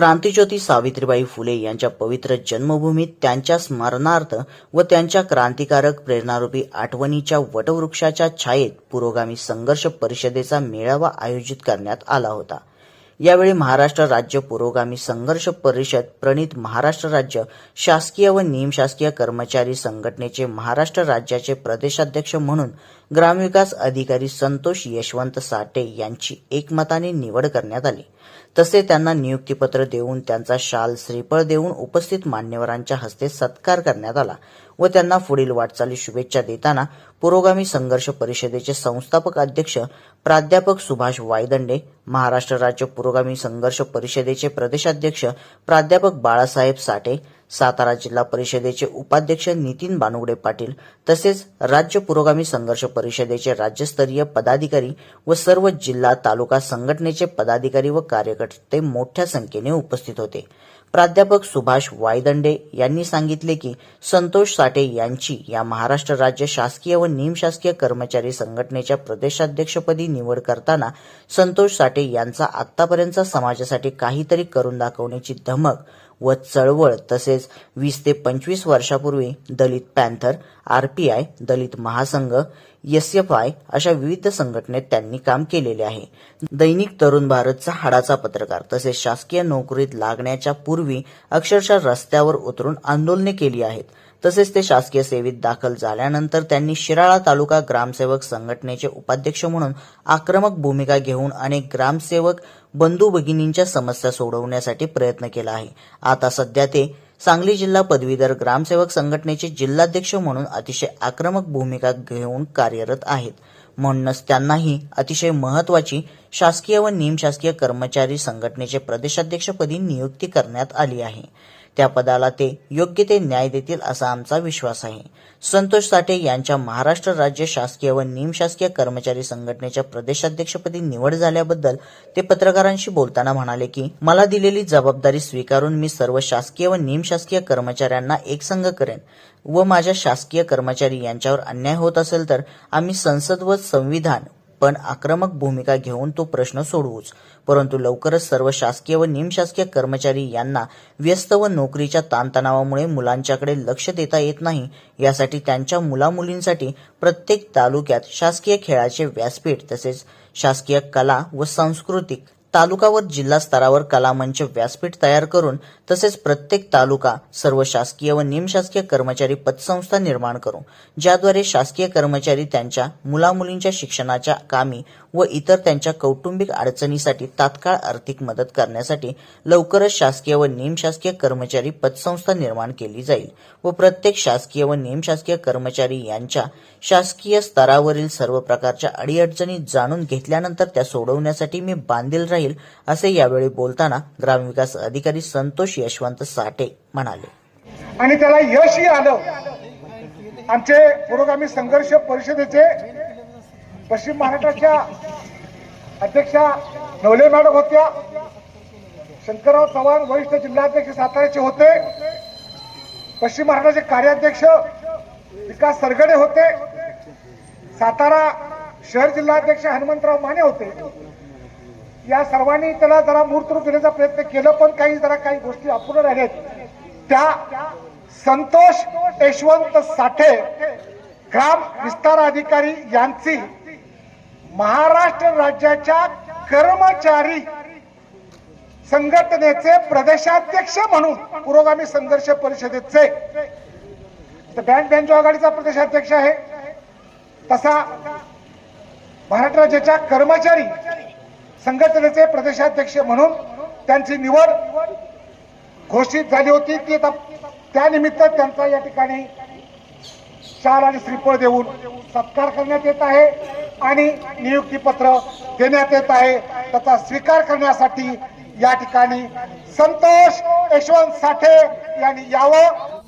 क्रांतीज्योती सावित्रीबाई फुले यांच्या पवित्र जन्मभूमीत त्यांच्या स्मरणार्थ व त्यांच्या क्रांतिकारक प्रेरणारूपी आठवणीच्या वटवृक्षाच्या छायेत पुरोगामी संघर्ष परिषदेचा मेळावा आयोजित करण्यात आला होता. यावेळी महाराष्ट्र राज्य पुरोगामी संघर्ष परिषद प्रणित महाराष्ट्र राज्य शासकीय व निमशासकीय कर्मचारी संघटनेचे महाराष्ट्र राज्याचे प्रदेशाध्यक्ष म्हणून ग्रामविकास अधिकारी संतोष यशवंत साठे यांची एकमताने निवड करण्यात आली. तसे त्यांना नियुक्तीपत्र देऊन त्यांचा शाल श्रीफळ देऊन उपस्थित मान्यवरांच्या हस्ते सत्कार करण्यात आला व त्यांना पुढील वाटचाली शुभेच्छा देताना पुरोगामी संघर्ष परिषदेचे संस्थापक अध्यक्ष प्राध्यापक सुभाष वायदंडे महाराष्ट्र राज्य पुरोगामी संघर्ष परिषदेचे प्रदेशाध्यक्ष प्राध्यापक बाळासाहेब साठे सातारा जिल्हा परिषदेचे उपाध्यक्ष नितीन बानुगडे पाटील तसेच राज्य पुरोगामी संघर्ष परिषदेचे राज्यस्तरीय पदाधिकारी व सर्व जिल्हा तालुका संघटनेचे पदाधिकारी व कार्यकर्ते मोठ्या संख्येने उपस्थित होते. प्राध्यापक सुभाष वायदंडे यांनी सांगितले की संतोष साठे यांची या महाराष्ट्र राज्य शासकीय व निमशासकीय कर्मचारी संघटनेच्या प्रदेशाध्यक्षपदी निवड करताना संतोष साठे यांचा आतापर्यंत समाजासाठी काहीतरी करून दाखवण्याची धमक व चळवळ तसेच वीस ते पंचवीस वर्षापूर्वी दलित पॅन्थर आरपीआय दलित महासंघ एस एफ आय अशा विविध संघटनेत त्यांनी काम केलेले आहे. दैनिक तरुण भारतचा हाडाचा पत्रकार तसेच शासकीय नोकरीत लागण्याच्या पूर्वी अक्षरशः रस्त्यावर उतरून आंदोलने केली आहेत. तसेच ते शासकीय सेवेत दाखल झाल्यानंतर त्यांनी शिराळा तालुका ग्रामसेवक संघटनेचे उपाध्यक्ष म्हणून आक्रमक भूमिका घेऊन अनेक ग्रामसेवक बंधू भगिनींच्या समस्या सोडवण्यासाठी प्रयत्न केला आहे. आता सध्या ते सांगली जिल्हा पदवीधर ग्रामसेवक संघटनेचे जिल्हाध्यक्ष म्हणून अतिशय आक्रमक भूमिका घेऊन कार्यरत आहेत. म्हणूनच त्यांनाही अतिशय महत्वाची शासकीय व निमशासकीय कर्मचारी संघटनेचे प्रदेशाध्यक्षपदी नियुक्ती करण्यात आली आहे. त्या पदाला ते योग्य ते न्याय देतील असा आमचा विश्वास आहे. संतोष साठे यांच्या महाराष्ट्र राज्य शासकीय व निमशासकीय कर्मचारी संघटनेच्या प्रदेशाध्यक्षपदी निवड झाल्याबद्दल ते पत्रकारांशी बोलताना म्हणाले की मला दिलेली जबाबदारी स्वीकारून मी सर्व शासकीय व निमशासकीय कर्मचाऱ्यांना एकसंघ करेन व माझ्या शासकीय कर्मचारी यांच्यावर अन्याय होत असेल तर आम्ही संसद व संविधान पण आक्रमक भूमिका घेऊन तो प्रश्न सोडवूच. परंतु लवकरच सर्व शासकीय व निमशासकीय कर्मचारी यांना व्यस्त व नोकरीच्या ताणतणावामुळे मुलांच्याकडे लक्ष देता येत नाही यासाठी त्यांच्या मुलामुलींसाठी प्रत्येक तालुक्यात शासकीय खेळाचे व्यासपीठ तसेच शासकीय कला व सांस्कृतिक तालुका व जिल्हा स्तरावर कलामंच व्यासपीठ तयार करून तसेच प्रत्येक तालुका सर्व शासकीय व निमशासकीय कर्मचारी पतसंस्था निर्माण करू. ज्याद्वारे शासकीय कर्मचारी त्यांच्या मुलामुलींच्या शिक्षणाच्या कामी व इतर त्यांच्या कौटुंबिक अडचणीसाठी तात्काळ आर्थिक मदत करण्यासाठी लवकरच शासकीय व निमशासकीय कर्मचारी पतसंस्था निर्माण केली जाईल व प्रत्येक शासकीय व निमशासकीय कर्मचारी यांच्या शासकीय स्तरावरील सर्व प्रकारच्या अडीअडचणी जाणून घेतल्यानंतर त्या सोडवण्यासाठी मी बांधील राहील असे यावेळी बोलताना ग्रामविकास अधिकारी संतोष यशवंत साठे म्हणाले. आणि त्याला यशही आलं. आमचे पुरोगामी संघर्ष परिषदेचे पश्चिम महाराष्ट्राच्या अध्यक्षा नवले मॅडम होत्या. शंकरराव चव्हाण वरिष्ठ जिल्हाध्यक्ष साताऱ्याचे होते. पश्चिम महाराष्ट्राचे कार्याध्यक्ष विकास सरगडे होते. सातारा शहर जिल्हाध्यक्ष हनुमंतराव माने होते. या सर्वांनी त्याला जरा मूर्तरूप देण्याचा प्रयत्न केला पण काही जरा काही गोष्टी अपूर्ण राहिल्यात. त्या संतोष यशवंत साठे ग्राम विस्तार अधिकारी यांची महाराष्ट्र राज्याच्या कर्मचारी संघटनेचे प्रदेशाध्यक्ष म्हणून पुरोगामी संघर्ष परिषदेचे. तर बँक बँजो आघाडीचा प्रदेशाध्यक्ष आहे तसा महाराष्ट्र राज्याच्या कर्मचारी संघटनेचे प्रदेशाध्यक्ष म्हणून त्यांची निवड घोषित झाली होती. ती त्यानिमित्त त्यांचा या ठिकाणी शाल आणि श्रीफळ देऊन सत्कार करण्यात येत आहे. आणि नियुक्तीपत्र देण्यात येत आहे. त्याचा स्वीकार करण्यासाठी या ठिकाणी संतोष यशवंत साठे यांनी यावं.